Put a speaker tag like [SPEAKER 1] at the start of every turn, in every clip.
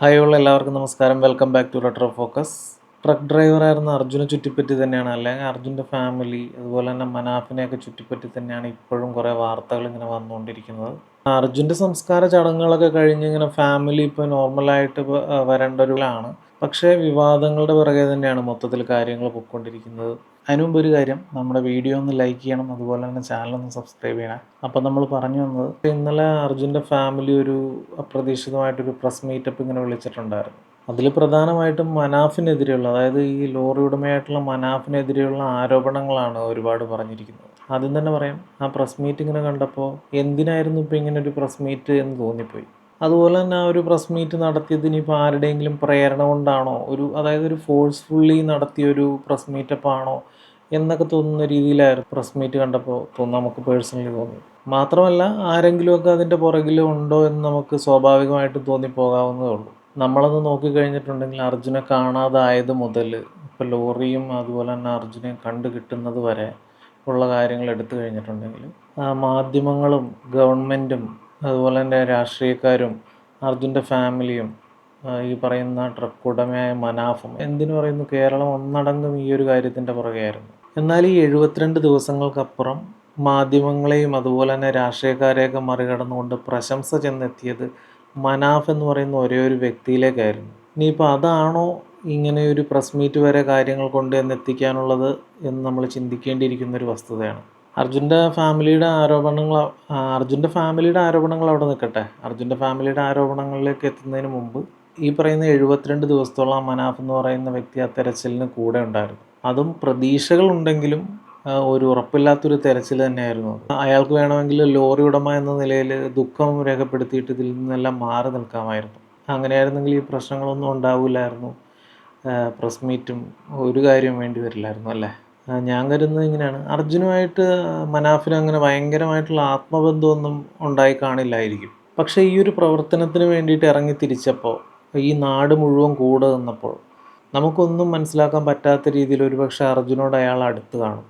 [SPEAKER 1] Hi ഉള്ള എല്ലാവർക്കും നമസ്കാരം. Welcome back to retro focus truck ഡ്രൈവറായിരുന്ന അർജുനെ ചുറ്റിപ്പറ്റി തന്നെയാണ്. അല്ലെങ്കിൽ അർജുന്റെ ഫാമിലി അതുപോലെ തന്നെ മനാഫിനെയൊക്കെ ചുറ്റിപ്പറ്റി തന്നെയാണ് ഇപ്പോഴും കുറേ വാർത്തകൾ ഇങ്ങനെ വന്നുകൊണ്ടിരിക്കുന്നത്. അർജുന്റെ സംസ്കാര ചടങ്ങുകളൊക്കെ കഴിഞ്ഞ് ഇങ്ങനെ ഫാമിലി ഇപ്പോൾ നോർമലായിട്ട് വരേണ്ട ഒരു പക്ഷേ വിവാദങ്ങളുടെ പിറകെ തന്നെയാണ് മൊത്തത്തിൽ കാര്യങ്ങൾ പൊയ്ക്കൊണ്ടിരിക്കുന്നത്. അതിനു മുമ്പ് ഒരു കാര്യം നമ്മുടെ വീഡിയോ ഒന്ന് ലൈക്ക് ചെയ്യണം അതുപോലെ തന്നെ ചാനൽ ഒന്ന് സബ്സ്ക്രൈബ് ചെയ്യണം. അപ്പം നമ്മൾ പറഞ്ഞു വന്നത് ഇന്നലെ അർജുന്റെ ഫാമിലി ഒരു അപ്രതീക്ഷിതമായിട്ടൊരു പ്രസ് മീറ്റപ്പ് ഇങ്ങനെ വിളിച്ചിട്ടുണ്ടായിരുന്നു. അതിൽ പ്രധാനമായിട്ടും മനാഫിനെതിരെയുള്ള അതായത് ഈ ലോറി ഉടമയായിട്ടുള്ള മനാഫിനെതിരെയുള്ള ആരോപണങ്ങളാണ് ഒരുപാട് പറഞ്ഞിരിക്കുന്നത്. ആദ്യം തന്നെ പറയാം ആ പ്രസ് മീറ്റ് ഇങ്ങനെ കണ്ടപ്പോൾ എന്തിനായിരുന്നു ഇപ്പോൾ ഇങ്ങനെ ഒരു പ്രസ് മീറ്റ് എന്ന് തോന്നിപ്പോയി? അതുപോലെ തന്നെ ആ ഒരു പ്രസ് മീറ്റ് നടത്തിയത് ഇനിയിപ്പോൾ ആരുടെയെങ്കിലും പ്രേരണ കൊണ്ടാണോ? ഒരു അതായത് ഒരു ഫോഴ്സ്ഫുള്ളി നടത്തിയ ഒരു പ്രസ് മീറ്റപ്പ് ആണോ? എന്നൊക്കെ തോന്നുന്ന രീതിയിലായിരുന്നു. പ്രസ് മീറ്റ് കണ്ടപ്പോൾ തോന്നുന്നു നമുക്ക് പേഴ്സണലി തോന്നി. മാത്രമല്ല ആരെങ്കിലുമൊക്കെ അതിന്റെ പുറകിൽ ഉണ്ടോ എന്ന് നമുക്ക് സ്വാഭാവികമായിട്ടും തോന്നിപ്പോകാവുന്നതേ ഉള്ളൂ. നമ്മളത് നോക്കിക്കഴിഞ്ഞിട്ടുണ്ടെങ്കിൽ അർജുനെ കാണാതായത് മുതൽ ഇപ്പോൾ ലോറിയും അതുപോലെ തന്നെ അർജുനെ കണ്ടു കിട്ടുന്നത് വരെ ഉള്ള കാര്യങ്ങൾ എടുത്തു കഴിഞ്ഞിട്ടുണ്ടെങ്കിൽ മാധ്യമങ്ങളും ഗവൺമെന്റും അതുപോലെ തന്നെ രാഷ്ട്രീയക്കാരും അർജുന്റെ ഫാമിലിയും ഈ പറയുന്ന ട്രക്ക് ഉടമയായ മനാഫും എന്തിനു പറയുന്നു? കേരളം ഒന്നടങ്കം ഈ ഒരു കാര്യത്തിന്റെ പുറകെയായിരുന്നു. എന്നാൽ ഈ എഴുപത്തിരണ്ട് ദിവസങ്ങൾക്കപ്പുറം മാധ്യമങ്ങളെയും അതുപോലെ തന്നെ രാഷ്ട്രീയക്കാരെയൊക്കെ മറികടന്നുകൊണ്ട് പ്രശംസ ചെന്നെത്തിയത് മനാഫ് എന്ന് പറയുന്ന ഒരേ ഒരു വ്യക്തിയിലേക്കായിരുന്നു. ഇനിയിപ്പോൾ അതാണോ ഇങ്ങനെ ഒരു പ്രസ് മീറ്റ് വരെ കാര്യങ്ങൾ കൊണ്ട് എന്നെത്തിക്കാനുള്ളത് എന്ന് നമ്മൾ ചിന്തിക്കേണ്ടിയിരിക്കുന്ന ഒരു വസ്തുതയാണ്. അർജുന്റെ ഫാമിലിയുടെ ആരോപണങ്ങൾ അർജുന്റെ ഫാമിലിയുടെ ആരോപണങ്ങൾ അവിടെ നിൽക്കട്ടെ. അർജുന്റെ ഫാമിലിയുടെ ആരോപണങ്ങളിലേക്ക് എത്തുന്നതിന് മുമ്പ് ഈ പറയുന്ന എഴുപത്തിരണ്ട് ദിവസത്തോളം മനാഫ് എന്ന് പറയുന്ന വ്യക്തി ആ തെരച്ചിലിന് കൂടെ ഉണ്ടായിരുന്നു. അതും പ്രതീക്ഷകളുണ്ടെങ്കിലും ഒരു ഉറപ്പില്ലാത്തൊരു തെരച്ചിൽ തന്നെയായിരുന്നു അയാൾക്ക് വേണമെങ്കിൽ ലോറി ഉടമ എന്ന നിലയിൽ ദുഃഖം രേഖപ്പെടുത്തിയിട്ട് ഇതിൽ നിന്നെല്ലാം മാറി നിൽക്കാമായിരുന്നു. അങ്ങനെയായിരുന്നെങ്കിൽ ഈ പ്രശ്നങ്ങളൊന്നും ഉണ്ടാവില്ലായിരുന്നു. പ്രസ് മീറ്റും ഒരു കാര്യവും വേണ്ടി വരില്ലായിരുന്നു അല്ലേ? ഞാൻ കരുതുന്നത് ഇങ്ങനെയാണ്. അർജുനുമായിട്ട് മനാഫിന് അങ്ങനെ ഭയങ്കരമായിട്ടുള്ള ആത്മബന്ധമൊന്നും ഉണ്ടായി കാണില്ലായിരിക്കും. പക്ഷേ ഈ ഒരു പ്രവർത്തനത്തിന് വേണ്ടിയിട്ട് ഇറങ്ങി തിരിച്ചപ്പോൾ ഈ നാട് മുഴുവൻ കൂടെ നിന്നപ്പോൾ നമുക്കൊന്നും മനസ്സിലാക്കാൻ പറ്റാത്ത രീതിയിൽ ഒരുപക്ഷെ അർജുനോട് അയാൾ അടുത്ത് കാണും.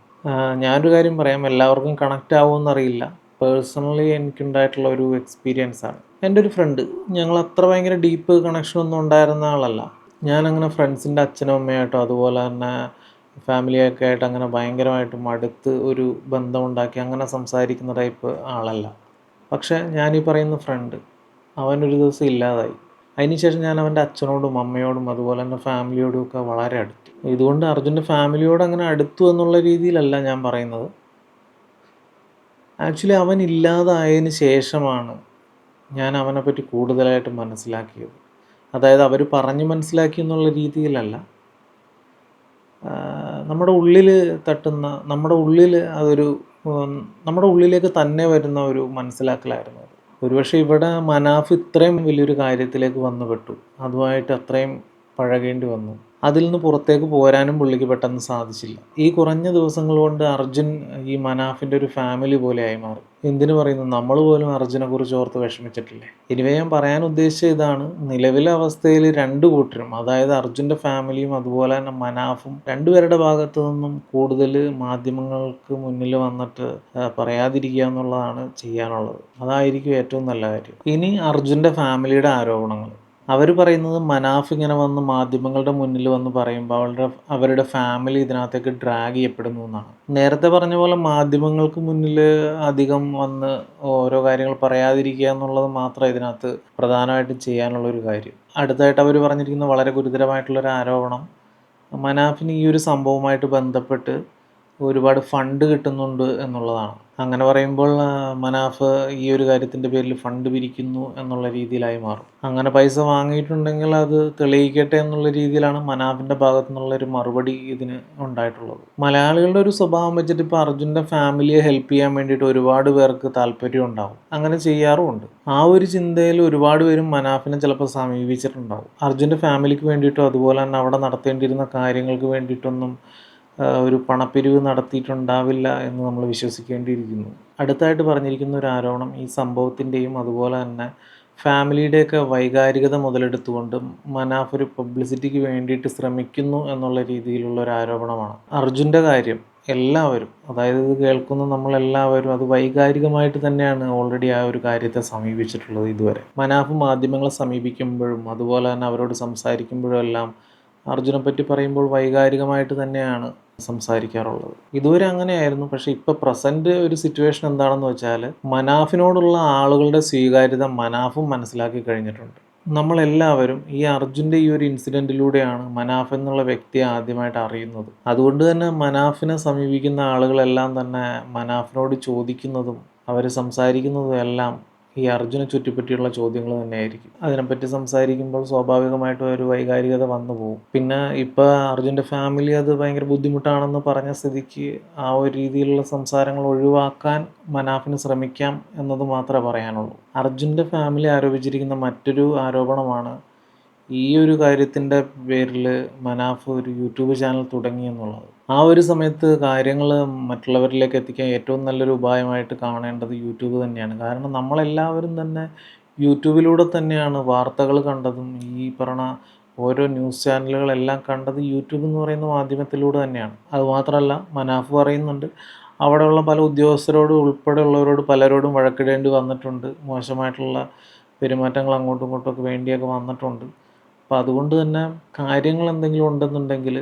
[SPEAKER 1] ഞാനൊരു കാര്യം പറയാം. എല്ലാവർക്കും കണക്റ്റ് ആവുമെന്നറിയില്ല. പേഴ്സണലി എനിക്കുണ്ടായിട്ടുള്ള ഒരു എക്സ്പീരിയൻസ് ആണ്. എന്റെ ഒരു ഫ്രണ്ട് ഞങ്ങൾ അത്ര ഭയങ്കര ഡീപ്പ് കണക്ഷൻ ഒന്നും ഉണ്ടായിരുന്ന ആളല്ല. ഞാനങ്ങനെ ഫ്രണ്ട്സിന്റെ അച്ഛനും അമ്മയായിട്ടോ അതുപോലെ തന്നെ ഫാമിലിയൊക്കെ ആയിട്ട് അങ്ങനെ ഭയങ്കരമായിട്ടും അടുത്ത് ഒരു ബന്ധമുണ്ടാക്കി അങ്ങനെ സംസാരിക്കുന്ന ടൈപ്പ് ആളല്ല. പക്ഷേ ഞാനീ പറയുന്ന ഫ്രണ്ട് അവനൊരു ദിവസം ഇല്ലാതായി. അതിനുശേഷം ഞാൻ അവന്റെ അച്ഛനോടും അമ്മയോടും അതുപോലെ തന്നെ ഫാമിലിയോടും ഒക്കെ വളരെ അടുത്തു. ഇതുകൊണ്ട് അർജുന്റെ ഫാമിലിയോട് അങ്ങനെ അടുത്തു എന്നുള്ള രീതിയിലല്ല ഞാൻ പറയുന്നത്. ആക്ച്വലി അവൻ ഇല്ലാതായതിന് ശേഷമാണ് ഞാൻ അവനെപ്പറ്റി കൂടുതലായിട്ട് മനസ്സിലാക്കിയത്. അതായത് അവർ പറഞ്ഞു മനസ്സിലാക്കി എന്നുള്ള രീതിയിലല്ല. നമ്മുടെ ഉള്ളിൽ തട്ടുന്ന നമ്മുടെ ഉള്ളിൽ അതൊരു നമ്മുടെ ഉള്ളിലേക്ക് തന്നെ വരുന്ന ഒരു മനസ്സിലാക്കലായിരുന്നു ഒരുപക്ഷെ ഇവിടെ മനാഫ് ഇത്രയും വലിയൊരു കാര്യത്തിലേക്ക് വന്നുപെട്ടു. അതുമായിട്ട് അത്രയും പഴകേണ്ടി വന്നു. അതിൽ നിന്ന് പുറത്തേക്ക് പോരാനും പുള്ളിക്ക് പെട്ടെന്ന് സാധിച്ചില്ല. ഈ കുറഞ്ഞ ദിവസങ്ങൾ കൊണ്ട് അർജുൻ ഈ മനാഫിന്റെ ഒരു ഫാമിലി പോലെയായി മാറി. എന്തിനു പറയുന്നു? നമ്മൾ പോലും അർജുനെ കുറിച്ച് ഓർത്ത് വിഷമിച്ചിട്ടില്ലേ? ഇനിവേ ഞാൻ പറയാൻ ഉദ്ദേശിച്ച ഇതാണ്. നിലവിലെ അവസ്ഥയിൽ രണ്ട് കൂട്ടരും അതായത് അർജുന്റെ ഫാമിലിയും അതുപോലെ തന്നെ മനാഫും രണ്ടുപേരുടെ ഭാഗത്തു നിന്നും കൂടുതൽ മാധ്യമങ്ങൾക്ക് മുന്നിൽ വന്നിട്ട് പറയാതിരിക്കുക എന്നുള്ളതാണ് ചെയ്യാനുള്ളത്. അതായിരിക്കും ഏറ്റവും നല്ല കാര്യം. ഇനി അർജുന്റെ ഫാമിലിയുടെ ആരോപണങ്ങൾ. അവർ പറയുന്നത് മനാഫ് ഇങ്ങനെ വന്ന് മാധ്യമങ്ങളുടെ മുന്നിൽ വന്ന് പറയുമ്പോൾ അവരുടെ അവരുടെ ഫാമിലി ഇതിനകത്തേക്ക് ഡ്രാഗ് ചെയ്യപ്പെടുന്നു എന്നാണ്. നേരത്തെ പറഞ്ഞ പോലെ മാധ്യമങ്ങൾക്ക് മുന്നിൽ അധികം വന്ന് ഓരോ കാര്യങ്ങൾ പറയാതിരിക്കുക എന്നുള്ളത് മാത്രം ഇതിനകത്ത് പ്രധാനമായിട്ടും ചെയ്യാനുള്ള ഒരു കാര്യം. അടുത്തായിട്ട് അവർ പറഞ്ഞിരിക്കുന്ന വളരെ ഗുരുതരമായിട്ടുള്ളൊരു ആരോപണം മനാഫിന് ഈ ഒരു സംഭവമായിട്ട് ബന്ധപ്പെട്ട് ഒരുപാട് ഫണ്ട് കിട്ടുന്നുണ്ട് എന്നുള്ളതാണ്. അങ്ങനെ പറയുമ്പോൾ മനാഫ് ഈ ഒരു കാര്യത്തിന്റെ പേരിൽ ഫണ്ട് പിരിക്കുന്നു എന്നുള്ള രീതിയിലായി മാറും. അങ്ങനെ പൈസ വാങ്ങിയിട്ടുണ്ടെങ്കിൽ അത് തെളിയിക്കട്ടെ എന്നുള്ള രീതിയിലാണ് മനാഫിന്റെ ഭാഗത്തു നിന്നുള്ള ഒരു മറുപടി ഇതിന് ഉണ്ടായിട്ടുള്ളത്. മലയാളികളുടെ ഒരു സ്വഭാവം വെച്ചിട്ട് ഇപ്പോൾ അർജുന്റെ ഫാമിലിയെ ഹെൽപ്പ് ചെയ്യാൻ വേണ്ടിയിട്ട് ഒരുപാട് പേർക്ക് താല്പര്യം ഉണ്ടാവും. അങ്ങനെ ചെയ്യാറുമുണ്ട്. ആ ഒരു ചിന്തയിൽ ഒരുപാട് പേരും മനാഫിനെ ചിലപ്പോൾ സമീപിച്ചിട്ടുണ്ടാവും. അർജുന്റെ ഫാമിലിക്ക് വേണ്ടിയിട്ടോ അതുപോലെ തന്നെ അവിടെ നടത്തേണ്ടിയിരുന്ന കാര്യങ്ങൾക്ക് വേണ്ടിയിട്ടൊന്നും ഒരു പണപ്പിരിവ് നടത്തിയിട്ടുണ്ടാവില്ല എന്ന് നമ്മൾ വിശ്വസിക്കേണ്ടിയിരിക്കുന്നു. അടുത്തായിട്ട് പറഞ്ഞിരിക്കുന്ന ഒരു ആരോപണം ഈ സംഭവത്തിന്റെയും അതുപോലെ തന്നെ ഫാമിലിയുടെയൊക്കെ വൈകാരികത മുതലെടുത്തുകൊണ്ട് മനാഫ് ഒരു പബ്ലിസിറ്റിക്ക് വേണ്ടിയിട്ട് ശ്രമിക്കുന്നു എന്നുള്ള രീതിയിലുള്ള ഒരു ആരോപണമാണ്. അർജുന്റെ കാര്യം എല്ലാവരും അതായത് ഇത് കേൾക്കുന്ന നമ്മളെല്ലാവരും അത് വൈകാരികമായിട്ട് തന്നെയാണ് ഓൾറെഡി ആ ഒരു കാര്യത്തെ സമീപിച്ചിട്ടുള്ളത് ഇതുവരെ. മനാഫ് മാധ്യമങ്ങളെ സമീപിക്കുമ്പോഴും അതുപോലെ തന്നെ അവരോട് സംസാരിക്കുമ്പോഴും എല്ലാം അർജുനെ പറ്റി പറയുമ്പോൾ വൈകാരികമായിട്ട് തന്നെയാണ് സംസാരിക്കാറുള്ളത്. ഇതുവരെ അങ്ങനെയായിരുന്നു. പക്ഷെ ഇപ്പൊ പ്രസന്റ് ഒരു സിറ്റുവേഷൻ എന്താണെന്ന് വെച്ചാൽ മനാഫിനോടുള്ള ആളുകളുടെ സ്വീകാര്യത മനാഫും മനസ്സിലാക്കി കഴിഞ്ഞിട്ടുണ്ട്. നമ്മളെല്ലാവരും ഈ അർജുന്റെ ഈ ഒരു ഇൻസിഡന്റിലൂടെയാണ് മനാഫ് എന്നുള്ള വ്യക്തി ആദ്യമായിട്ട് അറിയുന്നത്. അതുകൊണ്ട് തന്നെ മനാഫിനെ സമീപിക്കുന്ന ആളുകളെല്ലാം തന്നെ മനാഫിനോട് ചോദിക്കുന്നതും അവർ സംസാരിക്കുന്നതും എല്ലാം ഈ അർജുനെ ചുറ്റിപ്പറ്റിയുള്ള ചോദ്യങ്ങൾ തന്നെയായിരിക്കും. അതിനെപ്പറ്റി സംസാരിക്കുമ്പോൾ സ്വാഭാവികമായിട്ടും ഒരു വൈകാരികത വന്നു പോകും. പിന്നെ ഇപ്പോൾ അർജുന്റെ ഫാമിലി അത് ഭയങ്കര ബുദ്ധിമുട്ടാണെന്ന് പറഞ്ഞ സ്ഥിതിക്ക് ആ ഒരു രീതിയിലുള്ള സംസാരങ്ങൾ ഒഴിവാക്കാൻ മനാഫിന് ശ്രമിക്കാം എന്നത് മാത്രമേ പറയാനുള്ളൂ. അർജുന്റെ ഫാമിലി ആരോപിച്ചിരിക്കുന്ന മറ്റൊരു ആരോപണമാണ് ഈ ഒരു കാര്യത്തിന്റെ പേരിൽ മനാഫ് ഒരു യൂട്യൂബ് ചാനൽ തുടങ്ങി എന്നുള്ളത്. ആ ഒരു സമയത്ത് കാര്യങ്ങൾ മറ്റുള്ളവരിലേക്ക് എത്തിക്കാൻ ഏറ്റവും നല്ലൊരു ഉപായമായിട്ട് കാണേണ്ടത് യൂട്യൂബ് തന്നെയാണ്. കാരണം നമ്മളെല്ലാവരും തന്നെ യൂട്യൂബിലൂടെ തന്നെയാണ് വാർത്തകൾ കണ്ടതും ഈ പറഞ്ഞ ഓരോ ന്യൂസ് ചാനലുകളെല്ലാം കണ്ടത് യൂട്യൂബ് എന്ന് പറയുന്ന മാധ്യമത്തിലൂടെ തന്നെയാണ്. അതുമാത്രമല്ല മനാഫ് പറയുന്നുണ്ട് അവിടെയുള്ള പല ഉദ്യോഗസ്ഥരോട് ഉൾപ്പെടെയുള്ളവരോട് പലരോടും വഴക്കിടേണ്ടി വന്നിട്ടുണ്ട്. മോശമായിട്ടുള്ള പെരുമാറ്റങ്ങൾ അങ്ങോട്ടും ഇങ്ങോട്ടും ഒക്കെ വേണ്ടിയൊക്കെ വന്നിട്ടുണ്ട്. അപ്പോൾ അതുകൊണ്ട് തന്നെ കാര്യങ്ങൾ എന്തെങ്കിലും ഉണ്ടെന്നുണ്ടെങ്കിൽ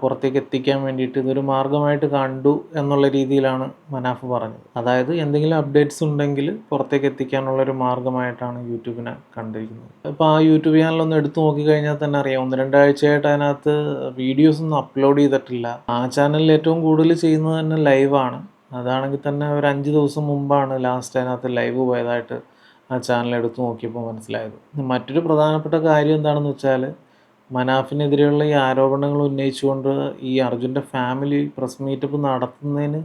[SPEAKER 1] പുറത്തേക്ക് എത്തിക്കാൻ വേണ്ടിയിട്ട് ഇതൊരു മാർഗമായിട്ട് കണ്ടു എന്നുള്ള രീതിയിലാണ് മനാഫ് പറഞ്ഞത്. അതായത് എന്തെങ്കിലും അപ്ഡേറ്റ്സ് ഉണ്ടെങ്കിൽ പുറത്തേക്ക് എത്തിക്കാനുള്ള ഒരു മാർഗമായിട്ടാണ് യൂട്യൂബിനെ കണ്ടിരിക്കുന്നത്. അപ്പോൾ ആ യൂട്യൂബ് ചാനലൊന്ന് എടുത്തു നോക്കിക്കഴിഞ്ഞാൽ തന്നെ അറിയാം ഒന്ന് രണ്ടാഴ്ചയായിട്ട് അതിനകത്ത് വീഡിയോസ് ഒന്നും അപ്ലോഡ് ചെയ്തിട്ടില്ല. ആ ചാനലിൽ ഏറ്റവും കൂടുതൽ ചെയ്യുന്നത് തന്നെ ലൈവാണ്. അതാണെങ്കിൽ തന്നെ ഒരു അഞ്ച് ദിവസം മുമ്പാണ് ലാസ്റ്റ് അതിനകത്ത് ലൈവ് പോയതായിട്ട് ആ ചാനൽ എടുത്തു നോക്കിയപ്പോൾ മനസ്സിലായത്. മറ്റൊരു പ്രധാനപ്പെട്ട കാര്യം എന്താണെന്ന് വെച്ചാൽ മനാഫിനെതിരെയുള്ള ഈ ആരോപണങ്ങൾ ഉന്നയിച്ചുകൊണ്ട് ഈ അർജുന്റെ ഫാമിലി പ്രസ് മീറ്റപ്പ് നടത്തുന്നതിന്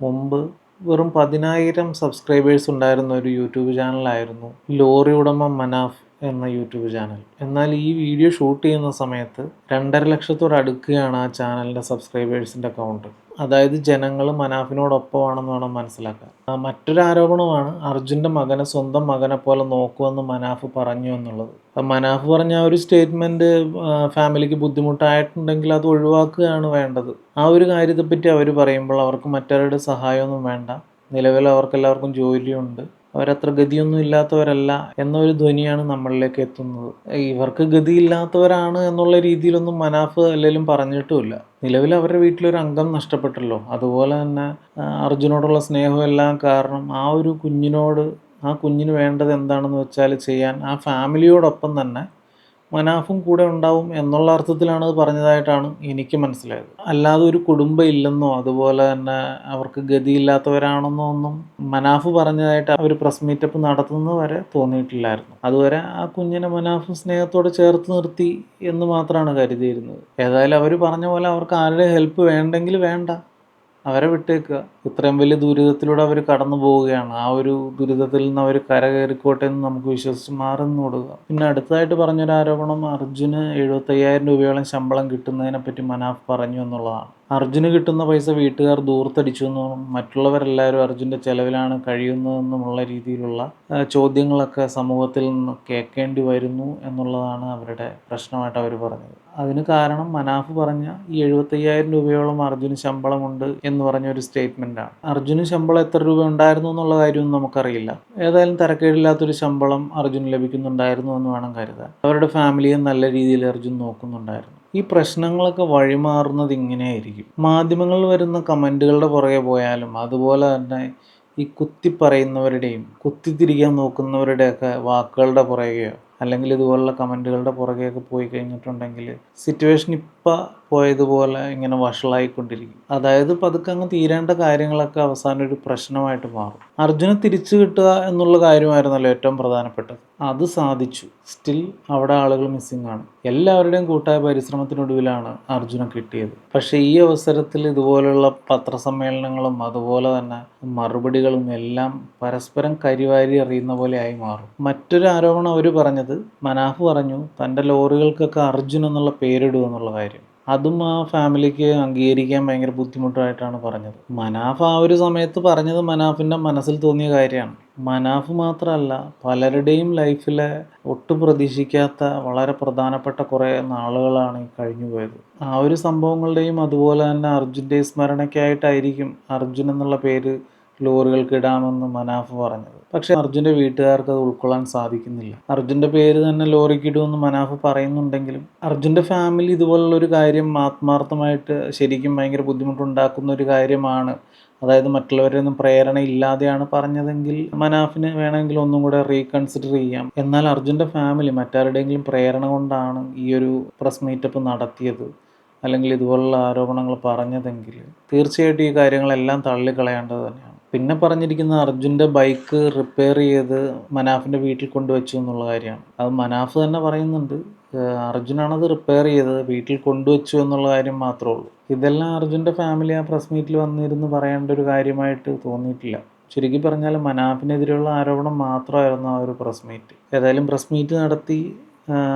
[SPEAKER 1] മുമ്പ് വെറും പതിനായിരം സബ്സ്ക്രൈബേഴ്സ് ഉണ്ടായിരുന്ന ഒരു യൂട്യൂബ് ചാനലായിരുന്നു ലോറി ഉടമ മനാഫ്. എന്ന യൂട്യൂബ് ചാനൽ. എന്നാൽ ഈ വീഡിയോ ഷൂട്ട് ചെയ്യുന്ന സമയത്ത് രണ്ടര ലക്ഷത്തോട് അടുക്കുകയാണ് ആ ചാനലിന്റെ സബ്സ്ക്രൈബേഴ്സിന്റെ അക്കൗണ്ട് അതായത് ജനങ്ങൾ മനാഫിനോടൊപ്പമാണെന്ന് വേണം മനസ്സിലാക്കാൻ. മറ്റൊരു ആരോപണമാണ് അർജുന്റെ മകനെ സ്വന്തം മകനെ പോലെ നോക്കുമെന്ന് മനാഫ് പറഞ്ഞു എന്നുള്ളത്. മനാഫ് പറഞ്ഞ ആ ഒരു സ്റ്റേറ്റ്മെന്റ് ഫാമിലിക്ക് ബുദ്ധിമുട്ടായിട്ടുണ്ടെങ്കിൽ അത് ഒഴിവാക്കുകയാണ് വേണ്ടത്. ആ ഒരു കാര്യത്തെപ്പറ്റി അവർ പറയുമ്പോൾ അവർക്ക് മറ്റവരുടെ സഹായമൊന്നും വേണ്ട. നിലവിൽ അവർക്കെല്ലാവർക്കും ജോലിയുണ്ട്. അവരത്ര ഗതിയൊന്നും ഇല്ലാത്തവരല്ല എന്നൊരു ധ്വനിയാണ് നമ്മളിലേക്ക് എത്തുന്നത്. ഇവർക്ക് ഗതിയില്ലാത്തവരാണ് എന്നുള്ള രീതിയിലൊന്നും മനാഫ് അല്ലെങ്കിലും പറഞ്ഞിട്ടുമില്ല. നിലവിൽ അവരുടെ വീട്ടിലൊരു അംഗം നഷ്ടപ്പെട്ടല്ലോ. അതുപോലെ തന്നെ അർജുനോടുള്ള സ്നേഹമെല്ലാം കാരണം ആ ഒരു കുഞ്ഞിനോട് ആ കുഞ്ഞിന് വേണ്ടത് എന്താണെന്ന് വെച്ചാൽ ചെയ്യാൻ ആ ഫാമിലിയോടൊപ്പം തന്നെ മനാഫും കൂടെ ഉണ്ടാവും എന്നുള്ള അർത്ഥത്തിലാണ് അത് പറഞ്ഞതായിട്ടാണ് എനിക്ക് മനസ്സിലായത്. അല്ലാതെ ഒരു കുടുംബം ഇല്ലെന്നോ അതുപോലെ തന്നെ അവർക്ക് ഗതിയില്ലാത്തവരാണെന്നോ ഒന്നും മനാഫ് പറഞ്ഞതായിട്ട് അവർ പ്രസ് മീറ്റപ്പ് നടത്തുന്നത് വരെ തോന്നിയിട്ടില്ലായിരുന്നു. അതുവരെ ആ കുഞ്ഞിനെ മനാഫ് സ്നേഹത്തോടെ ചേർത്ത് നിർത്തി എന്ന് മാത്രമാണ് കരുതിയിരുന്നത്. ഏതായാലും അവർ പറഞ്ഞ പോലെ അവർക്ക് ആരുടെ ഹെൽപ്പ് വേണ്ടെങ്കിൽ വേണ്ട. അവരെ വിട്ടേക്കുക. ഇത്രയും വലിയ ദുരിതത്തിലൂടെ അവർ കടന്നു പോവുകയാണ്. ആ ഒരു ദുരിതത്തിൽ നിന്ന് അവർ കരകയറിക്കോട്ടെ എന്ന് നമുക്ക് വിശ്വസിച്ച് മാറുന്നു കൊടുക്കുക പിന്നെ അടുത്തതായിട്ട് പറഞ്ഞൊരു ആരോപണം അർജുന് എഴുപത്തയ്യായിരം രൂപയോളം ശമ്പളം കിട്ടുന്നതിനെ പറ്റി മനാഫ് പറഞ്ഞു എന്നുള്ളതാണ്. അർജുന് കിട്ടുന്ന പൈസ വീട്ടുകാർ ദൂർത്തടിച്ചു എന്നും മറ്റുള്ളവരെല്ലാവരും അർജുന്റെ ചെലവിലാണ് കഴിയുന്നതെന്നുമുള്ള രീതിയിലുള്ള ചോദ്യങ്ങളൊക്കെ സമൂഹത്തിൽ നിന്ന് കേൾക്കേണ്ടി വരുന്നു എന്നുള്ളതാണ് അവരുടെ പ്രശ്നമായിട്ട് അവർ പറഞ്ഞത്. അതിന് കാരണം മനാഫ് പറഞ്ഞ ഈ എഴുപത്തയ്യായിരം രൂപയോളം അർജുന് ശമ്പളമുണ്ട് എന്ന് പറഞ്ഞ ഒരു സ്റ്റേറ്റ്മെന്റാണ് അർജുന് ശമ്പളം എത്ര രൂപ ഉണ്ടായിരുന്നു എന്നുള്ള കാര്യമൊന്നും നമുക്കറിയില്ല. ഏതായാലും തരക്കേടില്ലാത്തൊരു ശമ്പളം അർജുന് ലഭിക്കുന്നുണ്ടായിരുന്നു എന്ന് വേണം കരുതാൻ. അവരുടെ ഫാമിലിയെ നല്ല രീതിയിൽ അർജുൻ നോക്കുന്നുണ്ടായിരുന്നു. ഈ പ്രശ്നങ്ങളൊക്കെ വഴിമാറുന്നത് ഇങ്ങനെയായിരിക്കും. മാധ്യമങ്ങളിൽ വരുന്ന കമന്റുകളുടെ പുറകെ പോയാലും അതുപോലെ തന്നെ ഈ കുത്തി പറയുന്നവരുടെയും കുത്തിത്തിരിക്കാൻ നോക്കുന്നവരുടെയൊക്കെ വാക്കുകളുടെ പുറകെയോ അല്ലെങ്കിൽ ഇതുപോലുള്ള കമന്റുകളുടെ പുറകെയൊക്കെ പോയി കഴിഞ്ഞിട്ടുണ്ടെങ്കിൽ സിറ്റുവേഷൻ ഇപ്പം പോയതുപോലെ ഇങ്ങനെ വഷളായിക്കൊണ്ടിരിക്കും. അതായത് പതുക്കെ അങ്ങ് തീരേണ്ട കാര്യങ്ങളൊക്കെ അവസാനം ഒരു പ്രശ്നമായിട്ട് മാറും. അർജുന തിരിച്ചു കിട്ടുക എന്നുള്ള കാര്യമായിരുന്നല്ലോ ഏറ്റവും പ്രധാനപ്പെട്ടത്. അത് സാധിച്ചു. സ്റ്റിൽ അവിടെ ആളുകൾ മിസ്സിംഗ് ആണ്. എല്ലാവരുടെയും കൂട്ടായ പരിശ്രമത്തിനൊടുവിലാണ് അർജുന കിട്ടിയത്. പക്ഷേ ഈ അവസരത്തിൽ ഇതുപോലുള്ള പത്രസമ്മേളനങ്ങളും അതുപോലെ തന്നെ മറുപടികളും എല്ലാം പരസ്പരം കരിവാരി അറിയുന്ന പോലെ ആയി മാറും. മറ്റൊരു ആരോപണം അവർ പറഞ്ഞത് മനാഫ് പറഞ്ഞു തന്റെ ലോറികൾക്കൊക്കെ അർജുൻ എന്നുള്ള പേരിടുക എന്നുള്ള കാര്യം. അതും ആ ഫാമിലിക്ക് അംഗീകരിക്കാൻ ഭയങ്കര ബുദ്ധിമുട്ടായിട്ടാണ് പറഞ്ഞത്. മനാഫ് ആ ഒരു സമയത്ത് പറഞ്ഞത് മനാഫിന്റെ മനസ്സിൽ തോന്നിയ കാര്യമാണ്. മനാഫ് മാത്രമല്ല പലരുടെയും ലൈഫിലെ ഒട്ടും പ്രതീക്ഷിക്കാത്ത വളരെ പ്രധാനപ്പെട്ട കുറേ നാളുകളാണ് കഴിഞ്ഞു പോയത് ആ ഒരു സംഭവങ്ങളുടെയും അതുപോലെ തന്നെ അർജുന്റെ സ്മരണയ്ക്കായിട്ടായിരിക്കും അർജുൻ എന്നുള്ള പേര് ലോറികൾക്കിടാമെന്ന് മനാഫ് പറഞ്ഞത്. പക്ഷെ അർജുന്റെ വീട്ടുകാർക്ക് അത് ഉൾക്കൊള്ളാൻ സാധിക്കുന്നില്ല. അർജുന്റെ പേര് തന്നെ ലോറിക്ക് ഇടുമെന്ന് മനാഫ് പറയുന്നുണ്ടെങ്കിലും അർജുന്റെ ഫാമിലി ഇതുപോലുള്ള ഒരു കാര്യം ആത്മാർത്ഥമായിട്ട് ശരിക്കും ഭയങ്കര ബുദ്ധിമുട്ടുണ്ടാക്കുന്ന ഒരു കാര്യമാണ്. അതായത് മറ്റുള്ളവരിൽ നിന്നും പ്രേരണ ഇല്ലാതെയാണ് പറഞ്ഞതെങ്കിൽ മനാഫിന് വേണമെങ്കിൽ ഒന്നും കൂടെ റീകൺസിഡർ ചെയ്യാം. എന്നാൽ അർജുന്റെ ഫാമിലി മറ്റാരുടെയെങ്കിലും പ്രേരണ കൊണ്ടാണ് ഈ ഒരു പ്രസ് മീറ്റപ്പ് നടത്തിയത്. അല്ലെങ്കിൽ ഇതുപോലുള്ള ആരോപണങ്ങൾ പറഞ്ഞതെങ്കിൽ തീർച്ചയായിട്ടും ഈ കാര്യങ്ങളെല്ലാം തള്ളിക്കളയേണ്ടത് തന്നെയാണ്. പിന്നെ പറഞ്ഞിരിക്കുന്ന അർജുന്റെ ബൈക്ക് റിപ്പയർ ചെയ്ത് മനാഫിന്റെ വീട്ടിൽ കൊണ്ടുവച്ചു എന്നുള്ള കാര്യമാണ്. അത് മനാഫ് തന്നെ പറയുന്നുണ്ട് അർജുനാണത് റിപ്പയർ ചെയ്തത് വീട്ടിൽ കൊണ്ടുവച്ചു എന്നുള്ള കാര്യം മാത്രമേ ഉള്ളൂ. ഇതെല്ലാം അർജുന്റെ ഫാമിലി ആ പ്രസ് മീറ്റിൽ വന്നിരുന്ന് പറയേണ്ട ഒരു കാര്യമായിട്ട് തോന്നിയിട്ടില്ല. ചുരുക്കി പറഞ്ഞാൽ മനാഫിനെതിരെയുള്ള ആരോപണം മാത്രമായിരുന്നു ആ ഒരു പ്രസ് മീറ്റ്. ഏതായാലും പ്രസ് മീറ്റ് നടത്തി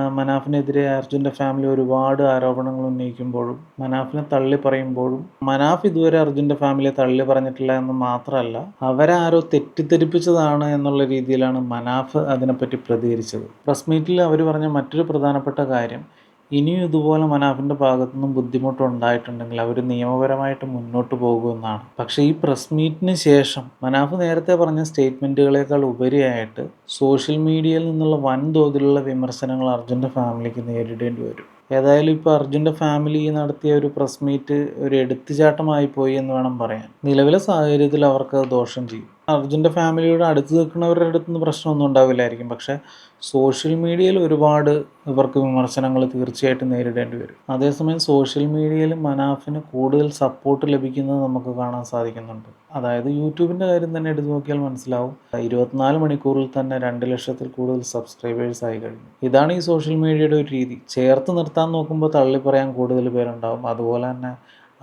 [SPEAKER 1] മനാഫിനെതിരെ അർജുന്റെ ഫാമിലി ഒരുപാട് ആരോപണങ്ങൾ ഉന്നയിക്കുമ്പോഴും മനാഫിനെ തള്ളി പറയുമ്പോഴും മനാഫ് ഇതുവരെ അർജുന്റെ ഫാമിലിയെ തള്ളി പറഞ്ഞിട്ടില്ല എന്ന് മാത്രമല്ല അവരാരോ തെറ്റിദ്ധരിപ്പിച്ചതാണ് എന്നുള്ള രീതിയിലാണ് മനാഫ് അതിനെപ്പറ്റി പ്രതികരിച്ചത്. പ്രസ് മീറ്റിൽ അവർ പറഞ്ഞ മറ്റൊരു പ്രധാനപ്പെട്ട കാര്യം ഇനിയും ഇതുപോലെ മനാഫിന്റെ ഭാഗത്തു നിന്നും ബുദ്ധിമുട്ടുണ്ടായിട്ടുണ്ടെങ്കിൽ അവർ നിയമപരമായിട്ട് മുന്നോട്ട് പോകുമെന്നാണ് പക്ഷേ ഈ പ്രസ് മീറ്റിന് ശേഷം മനാഫ് നേരത്തെ പറഞ്ഞ സ്റ്റേറ്റ്മെന്റുകളേക്കാൾ ഉപരിയായിട്ട് സോഷ്യൽ മീഡിയയിൽ നിന്നുള്ള വൻതോതിലുള്ള വിമർശനങ്ങൾ അർജുന്റെ ഫാമിലിക്ക് നേരിടേണ്ടി വരും. ഏതായാലും ഇപ്പോൾ അർജുന്റെ ഫാമിലി നടത്തിയ ഒരു പ്രസ് മീറ്റ് ഒരു എടുത്തുചാട്ടമായി പോയി എന്ന് വേണം പറയാൻ. നിലവിലെ സാഹചര്യത്തിൽ അവർക്ക് ദോഷം ചെയ്യും. അർജുന്റെ ഫാമിലിയുടെ അടുത്ത് നിൽക്കുന്നവരുടെ അടുത്ത് നിന്ന് പ്രശ്നമൊന്നും ഉണ്ടാവില്ലായിരിക്കും. പക്ഷേ സോഷ്യൽ മീഡിയയിൽ ഒരുപാട് ഇവർക്ക് വിമർശനങ്ങൾ തീർച്ചയായിട്ടും നേരിടേണ്ടി വരും. അതേസമയം സോഷ്യൽ മീഡിയയിൽ മനാഫിന് കൂടുതൽ സപ്പോർട്ട് ലഭിക്കുന്നത് നമുക്ക് കാണാൻ സാധിക്കുന്നുണ്ട്. അതായത് യൂട്യൂബിന്റെ കാര്യം തന്നെ എടുത്തു നോക്കിയാൽ മനസ്സിലാവും. ഇരുപത്തിനാല് മണിക്കൂറിൽ തന്നെ രണ്ട് ലക്ഷത്തിൽ കൂടുതൽ സബ്സ്ക്രൈബേഴ്സ് ആയി കഴിഞ്ഞു. ഇതാണ് ഈ സോഷ്യൽ മീഡിയയുടെ ഒരു രീതി. ചേർത്ത് നിർത്താൻ നോക്കുമ്പോൾ തള്ളി പറയാൻ കൂടുതൽ പേരുണ്ടാവും. അതുപോലെ തന്നെ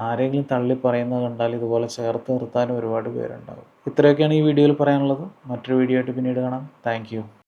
[SPEAKER 1] ആരെങ്കിലും തള്ളി പറയുന്നത് കണ്ടാൽ ഇതുപോലെ ചേർത്ത് നിർത്താനും ഒരുപാട് പേരുണ്ടാവും. ഇത്രയൊക്കെയാണ് ഈ വീഡിയോയിൽ പറയാനുള്ളത്. മറ്റൊരു വീഡിയോ ആയിട്ട് പിന്നീട് കാണാം. താങ്ക്